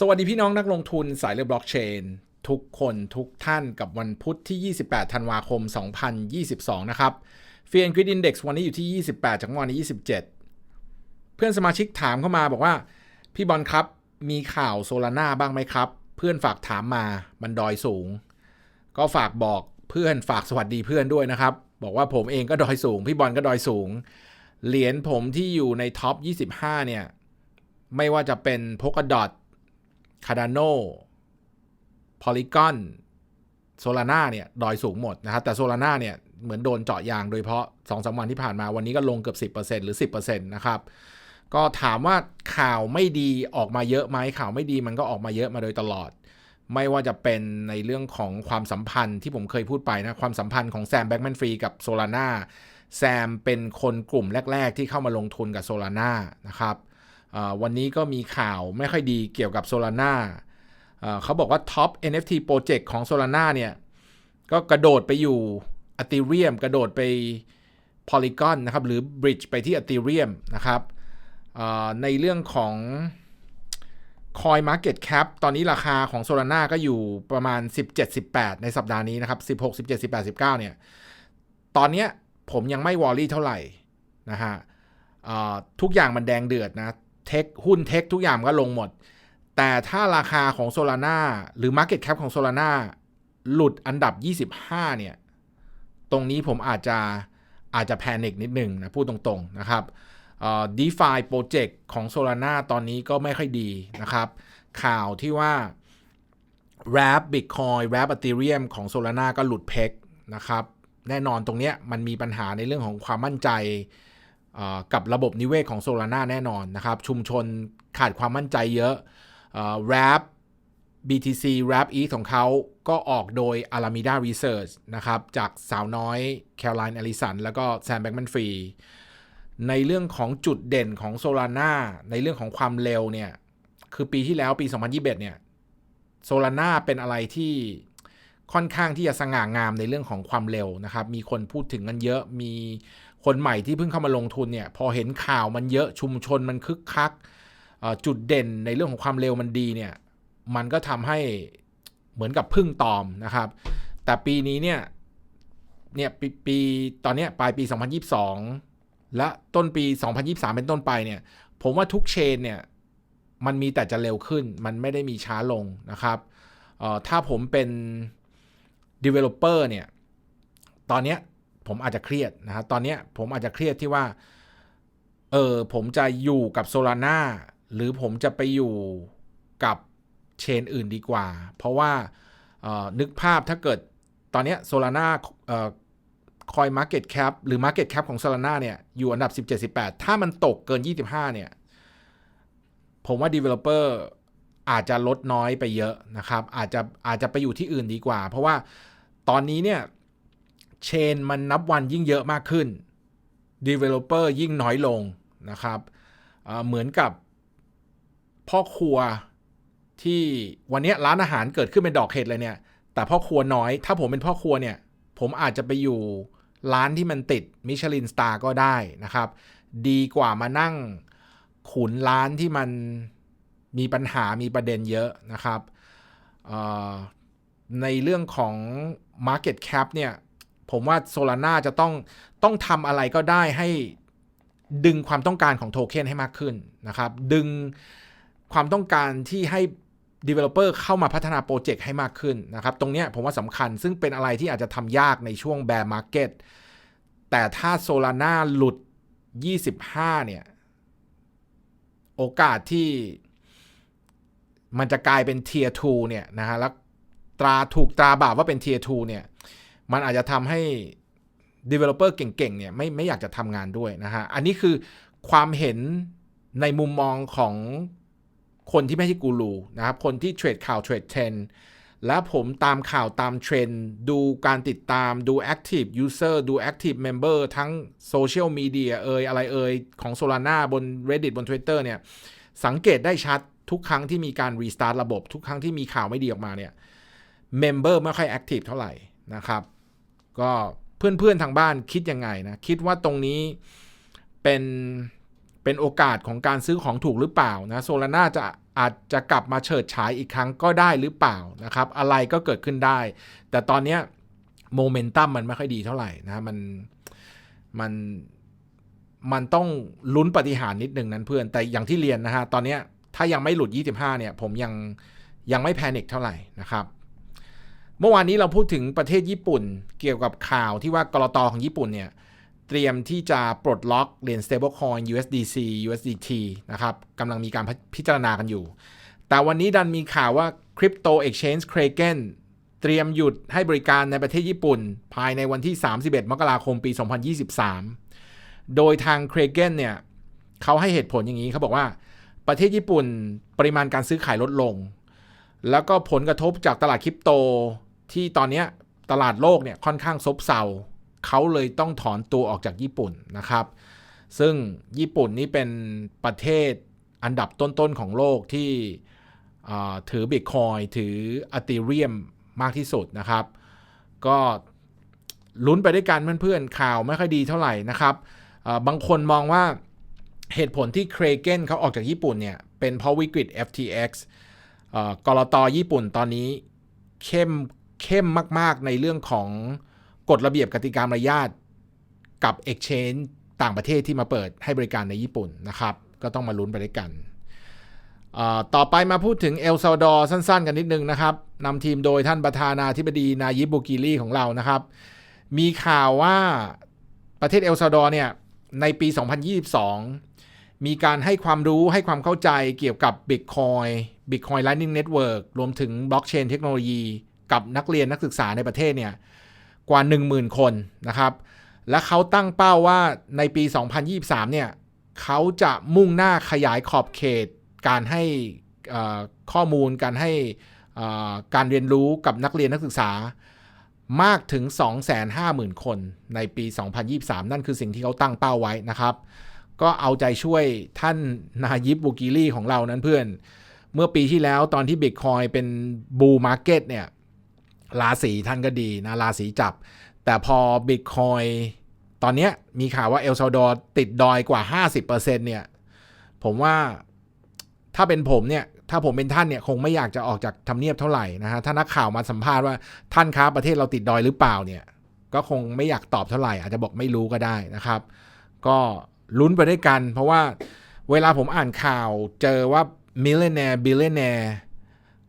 สวัสดีพี่น้องนักลงทุนสายเรือบล็อกเชน ทุกคนทุกท่านกับวันพุธที่ 28 ธันวาคม 2022 นะครับเฟียนกริดอินเด็กซ์วันนี้อยู่ที่ 28 จากเมื่อวันนี้ 27 เพื่อนสมาชิกถามเข้ามาบอกว่า พี่บอลครับมีข่าวโซลาร่าบ้างไหมครับ เพื่อนฝากถามมามันดอยสูง ก็ฝากบอกเพื่อนฝากสวัสดีเพื่อนด้วยนะครับ บอกว่าผมเองก็ดอยสูง พี่บอลก็ดอยสูง เหรียญผมที่อยู่ในท็อป 25 เนี่ย ไม่ว่าจะเป็นพกดอท คาร์ดานโนพอลิกอนโซลาร่าเนี่ยดอยสูงหมดนะครับ แต่โซลาร่าเนี่ยเหมือนโดนเจาะยางโดยเฉพาะ2อสวันที่ผ่านมาวันนี้ก็ลงเกือบ 10%หรือ 10%นะครับ ก็ถามว่าข่าวไม่ดีออกมาเยอะไหมข่าวไม่ดีมันก็ออกมาเยอะมาโดยตลอด ไม่ว่าจะเป็นในเรื่องของความสัมพันธ์ที่ผมเคยพูดไปนะ ความสัมพันธ์ของแซมแบ็กแมนฟรีกับโซลาร่าแซมเป็นคนกลุ่มแรก ๆ ที่เข้ามาลงทุนกับโซลาร่านะครับ วันนี้ก็มีข่าวไม่ค่อยดีเกี่ยวกับโซลาร่าเขาบอกว่าท็อป NFT Project ของ Solana เนี่ย ก็กระโดดไปอยู่ Ethereum กระโดดไป Polygon นะครับ หรือ Bridge ไปที่ Ethereum นะครับในเรื่องของ Coin Market Cap ตอนนี้ราคาของ Solana ก็อยู่ประมาณ 17-18 ในสัปดาห์นี้นะครับ 16 17 18 19 เนี่ย ตอนนี้ผมยังไม่วอรี่เท่าไหร่นะฮะทุกอย่างมันแดงเดือดนะ เทคหุ้นเทคทุกอย่างก็ลงหมด แต่ถ้าราคาของ Solana หรือ Market Cap ของ Solana หลุดอันดับ 25 เนี่ย ตรงนี้ผมอาจจะอาจจะแพนิคนิดหนึ่งนะ พูดตรงๆนะครับ DeFi Project ของ Solana ตอนนี้ก็ไม่ค่อยดีนะครับ ข่าวที่ว่า r a p Bitcoin r a p Ethereum ของ Solana ก็หลุดเพกนะครับ แน่นอนตรงนี้มันมีปัญหาในเรื่องของความมั่นใจ กับระบบนิเวศของ Solana แน่นอนนะครับ ชุมชนขาดความมั่นใจเยอะ Wrap BTC Wrap e ของเขาก็ออกโดย Alameda Research นะครับ จากสาวน้อย Caroline Ellison แล้วก็ Sam Bankman-Fried ในเรื่องของจุดเด่นของ Solana ในเรื่องของความเร็วเนี่ย คือปีที่แล้วปี 2021 เนี่ย Solana เป็นอะไรที่ค่อนข้างที่จะสง่างามในเรื่องของความเร็วนะครับ มีคนพูดถึงกันเยอะมี คนใหม่ที่เพิ่งเข้ามาลงทุนเนี่ยพอเห็นข่าวมันเยอะชุมชนมันคึกคักจุดเด่นในเรื่องของความเร็วมันดีเนี่ยมันก็ทำให้เหมือนกับพึ่งตอมนะครับ แต่ปีนี้เนี่ยเนี่ยปปีตอนนี้ปลายปี 2022 และต้นปี 2023 เป็นต้นไปเนี่ยผมว่าทุกเชนเนี่ยมันมีแต่จะเร็วขึ้น มันไม่ได้มีช้าลงนะครับถ้าผมเป็น developer เนี่ยตอนนี้ ผมอาจจะเครียดนะครับตอนนี้ผมอาจจะเครียดที่ว่า เออผมจะอยู่กับโซลาร่าหรือผมจะไปอยู่กับเชนอื่นดีกว่า เพราะว่านึกภาพถ้าเกิดตอนนี้โซลาร่าคอย Market Cap หรือ Market Cap ของ Solana เนี่ย อยู่อันดับ 17-18 ถ้ามันตกเกิน 25 เนี่ย ผมว่า Developer อาจจะลดน้อยไปเยอะนะครับ อาจจะอาจจะไปอยู่ที่อื่นดีกว่า เพราะว่าตอนนี้เนี่ย เชนมันนับวันยิ่งเยอะมากขึ้น Developer ยิ่งน้อยลงนะครับเหมือนกับพ่อครัวที่วันนี้ร้านอาหารเกิดขึ้นเป็นดอกเห็ดเลยเนี่ย แต่พ่อครัวน้อย ถ้าผมเป็นพ่อครัวเนี่ย ผมอาจจะไปอยู่ร้านที่มันติดมิชลินสตาร์ก็ได้นะครับ ดีกว่ามานั่งขุนร้านที่มันมีปัญหามีประเด็นเยอะนะครับในเรื่องของ Market Cap เนี่ย ผมว่าโซลาร่าจะต้องต้องทำอะไรก็ได้ให้ดึงความต้องการของโทเค็นให้มากขึ้นนะครับ ดึงความต้องการที่ให้ Developer เข้ามาพัฒนาโปรเจกต์ให้มากขึ้นนะครับ ตรงนี้ผมว่าสำคัญซึ่งเป็นอะไรที่อาจจะทำยากในช่วงแบร์มาร์เก็ตแต่ถ้าโซลาร่าหลุด 25 เนี่ย โอกาสที่มันจะกลายเป็นเทียร์2เนี่ยนะฮะแล้วตราถูกตราบาปว่าเป็นเทียร์2เนี่ย มันอาจจะทำให้ Developer เก่งๆเนี่ยไม่ไม่อยากจะทำงานด้วยนะฮะ อันนี้คือความเห็นในมุมมองของคนที่ไม่ใช่กูรูนะครับ คนที่เทรดข่าวเทรดเทรนและผมตามข่าวตามเทรนดูการติดตามดู Active User ดู Active Member ทั้งโซเชียลมีเดียเอยอะไรเอยของ Solana บน Reddit บน Twitter เนี่ย สังเกตได้ชัดทุกครั้งที่มีการรีสตาร์ทระบบ ทุกครั้งที่มีข่าวไม่ดีออกมาเนี่ย Member ไม่ค่อย Active เท่าไหร่นะครับ ก็เพื่อนๆทางบ้านคิดยังไงนะ คิดว่าตรงนี้เป็นเป็นโอกาสของการซื้อของถูกหรือเปล่านะโซลาร่าจะอาจจะกลับมาเฉิดฉายอีกครั้งก็ได้หรือเปล่านะครับ อะไรก็เกิดขึ้นได้ แต่ตอนนี้โมเมนตัมมันไม่ค่อยดีเท่าไหร่นะมันมันมันต้องลุ้นปฏิหารนิดนึงนั้นเพื่อน แต่อย่างที่เรียนนะฮะ ตอนนี้ถ้ายังไม่หลุด 25 เนี่ย ผมยังยังไม่แพนิคเท่าไหร่นะครับ เมื่อวานนี้เราพูดถึงประเทศญี่ปุ่น เกี่ยวกับข่าวที่ว่ากรตของญี่ปุ่นเนี่ยเตรียมที่จะปลดล็อกเหรียญ stablecoin USDC USDT นะครับกำลังมีการพิจารณากันอยู่ แต่วันนี้ดันมีข่าวว่า Crypto Exchange Kraken เตรียมหยุดให้บริการในประเทศญี่ปุ่น ภายในวันที่ 31 มกราคมปี 2023 โดยทาง Kraken เนี่ยเขาให้เหตุผลอย่างนี้เขาบอกว่าประเทศญี่ปุ่นปริมาณการซื้อขายลดลง แล้วก็ผลกระทบจากตลาดคริปโต ที่ตอนนี้ตลาดโลกเนี่ยค่อนข้างซบเซาเขาเลยต้องถอนตัวออกจากญี่ปุ่นนะครับ ซึ่งญี่ปุ่นนี่เป็นประเทศอันดับต้นๆของโลกที่ถือบิตคอยถืออัติเรียมมากที่สุดนะครับ ก็ลุ้นไปด้วยกันเพื่อนๆข่าวไม่ค่อยดีเท่าไหร่นะครับ บางคนมองว่าเหตุผลที่เครเกนเขาออกจากญี่ปุ่นเนี่ย เป็นเพราะวิกฤต FTX กรตญี่ปุ่นตอนนี้เข้ม เข้มมาก ๆ ในเรื่องของกฎระเบียบกติกามารยาทกับ Exchange ต่างประเทศที่มาเปิดให้บริการในญี่ปุ่นนะครับ ก็ต้องมาลุ้นไปด้วยกัน ต่อไปมาพูดถึงเอลซาดอร์สั้น ๆ กันนิดนึงนะครับนำทีมโดยท่านประธานาธิบดีนายิบบูกิลีของเรานะครับ มีข่าวว่าประเทศเอลซาดอร์เนี่ยในปี 2022 มีการให้ความรู้ให้ความเข้าใจเกี่ยวกับ Bitcoin Bitcoin Lightning Network รวมถึงบล็อกเชนเทคโนโลยี กับนักเรียนนักศึกษาในประเทศเนี่ยกว่า 10,000 คนนะครับ และเขาตั้งเป้าว่าในปี 2023 เนี่ยเขาจะมุ่งหน้าขยายขอบเขตการให้ข้อมูลการให้การเรียนรู้กับนักเรียนนักศึกษามากถึง 250,000 คนในปี 2023 นั่นคือสิ่งที่เขาตั้งเป้าไว้นะครับ ก็เอาใจช่วยท่านนายิบบูกิลี่ของเรานั้นเพื่อน เมื่อปีที่แล้วตอนที่บิตคอยเป็นบูมาร์เก็ตเนี่ย ราศีท่านก็ดีนะราศีจับ แต่พอบิตคอยตอนนี้มีข่าวว่าเอลซาดอร์ติดดอยกว่า 50%เนี่ย ผมว่าถ้าเป็นผมเนี่ย ถ้าผมเป็นท่านเนี่ย คงไม่อยากจะออกจากทำเนียบเท่าไหร่นะฮะ ถ้านักข่าวมาสัมภาษณ์ว่าท่านครับประเทศเราติดดอยหรือเปล่าเนี่ย ก็คงไม่อยากตอบเท่าไหร่ อาจจะบอกไม่รู้ก็ได้นะครับ ก็ลุ้นไปด้วยกัน เพราะว่าเวลาผมอ่านข่าวเจอว่ามิลเลนเนร์บิลเลนเนร์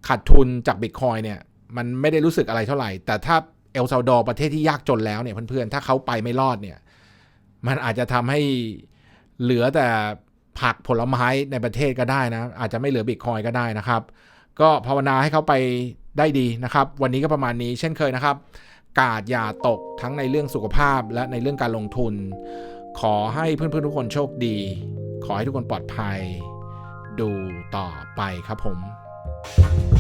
ขาดทุนจากบิตคอยเนี่ย มันไม่ได้รู้สึกอะไรเท่าไหร่ แต่ถ้าเอลซาดอร์ประเทศที่ยากจนแล้วเนี่ยเพื่อนๆ ถ้าเขาไปไม่รอดเนี่ย มันอาจจะทำให้เหลือแต่ผักผลไม้ในประเทศก็ได้นะ อาจจะไม่เหลือบิตคอยก็ได้นะครับ ก็ภาวนาให้เขาไปได้ดีนะครับ วันนี้ก็ประมาณนี้เช่นเคยนะครับ กาดอย่าตกทั้งในเรื่องสุขภาพและในเรื่องการลงทุน ขอให้เพื่อนๆทุกคนโชคดี ขอให้ทุกคนปลอดภัย ดูต่อไปครับผม